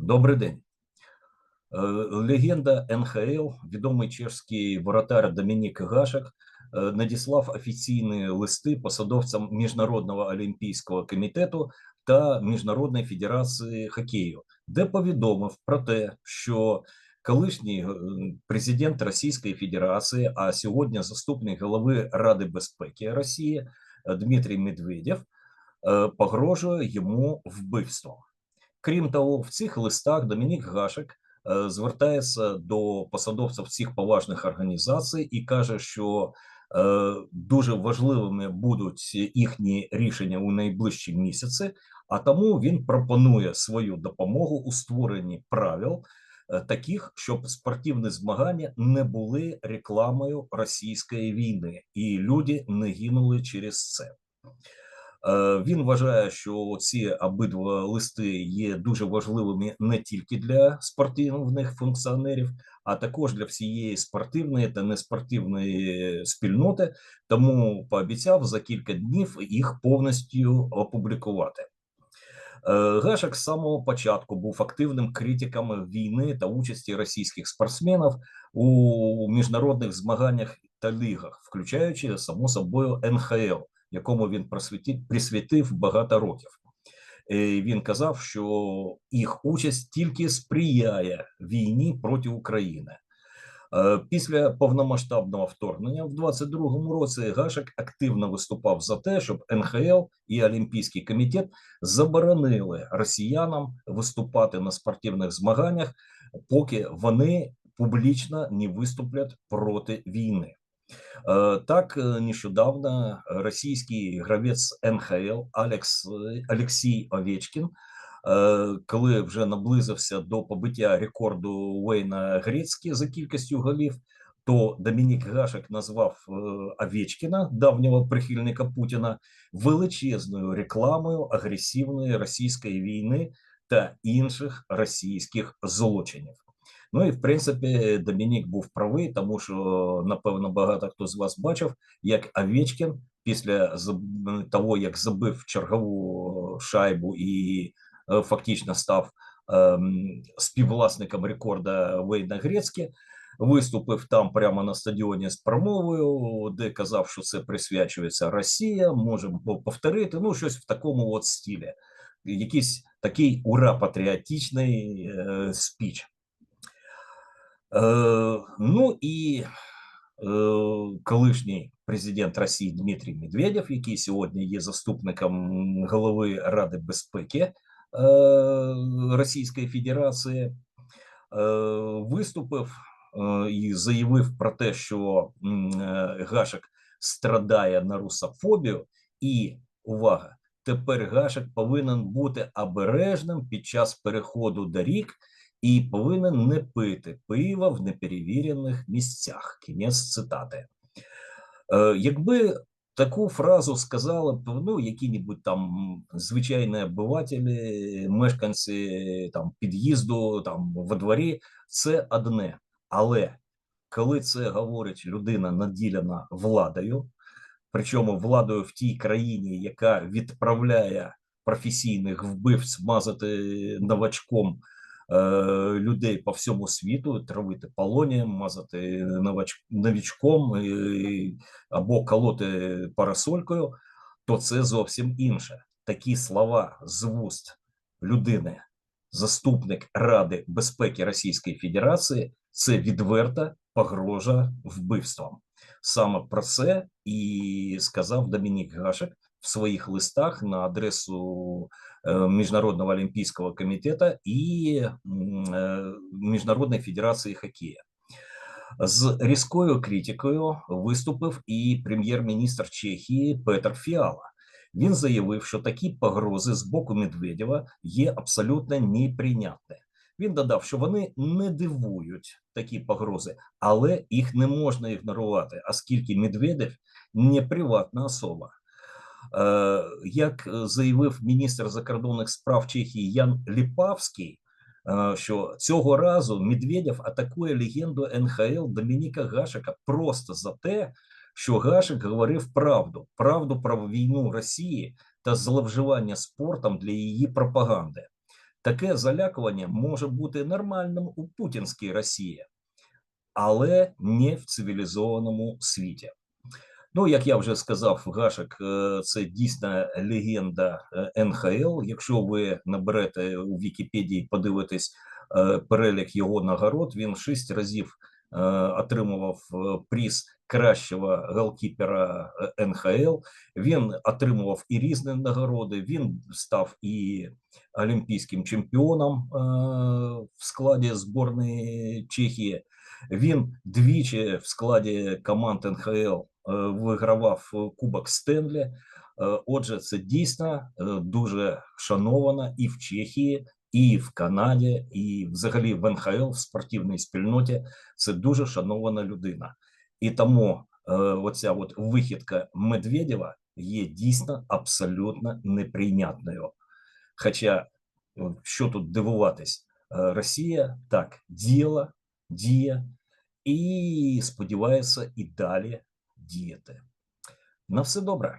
Добрий день. Е, Легенда НХЛ, відомий чешський воротар Домінік Гашек, е, надіслав офіційні листи посадовцям Міжнародного олімпійського комітету та Міжнародної федерації хокею, де повідомив про те, що колишній е, президент Російської Федерації, а сьогодні заступник голови Ради безпеки Росії Дмитрій Медведєв погрожує йому вбивством. Крім того, в цих листах Домінік Гашек е, звертається до посадовців цих поважних організацій і каже, що е, дуже важливими будуть їхні рішення у найближчі місяці. А тому він пропонує свою допомогу у створенні правил, е, таких, щоб спортивні змагання не були рекламою російської війни, і люди не гинули через це. Е, Він вважає, що ці обидва листи є дуже важливими не тільки для спортивних функціонерів, а також для всієї спортивної та неспортивної спільноти. Тому пообіцяв за кілька днів їх повністю опублікувати. Е, Гашек з самого початку був активним критиком війни та участі російських спортсменів у міжнародних змаганнях та лігах, включаючи само собою НХЛ якому він присвятив, багато років. І Він казав, що їх участь тільки сприяє війні проти України. Е, Після повномасштабного вторгнення в 22-му році Гашек активно виступав за те, щоб НХЛ і Олімпійський комітет заборонили росіянам виступати на спортивних змаганнях, поки вони публічно не виступлять проти війни. Е, так, е, нещодавно російський гравець НХЛ Алекс Олексій Овечкін, е, коли вже наблизився до побиття рекорду Уейна Грецькі за кількістю голів, то Домінік Гашек назвав Овечкіна, давнього прихильника Путіна, величезною рекламою агресивної російської війни та інших російських злочинів. Ну і в принципі Домінік був правий, тому що напевно багато хто з вас бачив, як Овечкін після того, як забив чергову шайбу і е, фактично став ем, співвласником рекорда Вейна Грецькі, виступив там прямо на стадіоні з промовою, де казав, що це присвячується Росія. Можемо повторити. Ну, щось в такому от стилі, якийсь такий ура патріотичний е, спіч. Е, ну і е, колишній президент Росії Дмитрій Медведєв, який сьогодні є заступником голови Ради безпеки е, Російської Федерації, виступив і заявив про те, що Гашек страдає на русофобію, і увага, тепер Гашек повинен бути обережним під час переходу доріг і повинен не пити пива в неперевірених місцях. Кінець цитати. Е, Якби таку фразу сказали ну, які-небудь там звичайні обивателі, мешканці там під'їзду там во дворі, це одне. Але коли це говорить людина, наділена владою, причому владою в тій країні, яка відправляє професійних вбивць мазати новачком людей по всьому світу, травити полонієм, мазати новичком або колоти парасолькою, то це зовсім інше. Такі слова з вуст людини, заступник Ради безпеки Російської Федерації, це відверта погрожа вбивством. Саме про це і сказав Домінік Гашек в своїх листах на адресу э, Міжнародного олімпійського комітету і э, Міжнародної федерації хокея. З різкою критикою виступив і прем'єр-міністр Чехії Петр Фіала. Він заявив, що такі погрози з боку Медведєва є абсолютно неприйнятні. Він додав, що вони не дивують такі погрози, але їх не можна ігнорувати, оскільки Медведєв не приватна особа. Е, як заявив міністр закордонних справ Чехії Ян Ліпавський, е, що цього разу Медведєв атакує легенду НХЛ Домініка Гашика просто за те, що Гашик говорив правду, правду про війну Росії та зловживання спортом для її пропаганди. таке залякування може бути нормальним у путінській Росії, але не в цивілізованому світі. Ну, як я вже сказав, Гашек е, це дійсна легенда е, НХЛ. Якщо ви наберете у Вікіпедії, подивитесь е, перелік його нагород, він шість разів отримував приз кращого голкіпера НХЛ. Він отримував і різні нагороди. Він став і олімпійським чемпіоном в складі зборної Чехії. Він двічі в складі команд НХЛ е, вигравав е, Кубок Стенлі. Е, Отже, це дійсно дуже шанована і в Чехії, і в Канаді, і взагалі в НХЛ в спортивній спільноті. Це дуже шанована людина. І тому оця от вихідка Медведєва є дійсно абсолютно неприйнятною. Хоча що тут дивуватись, Росія так діяла, діє і сподівається і далі діяти. На все добре.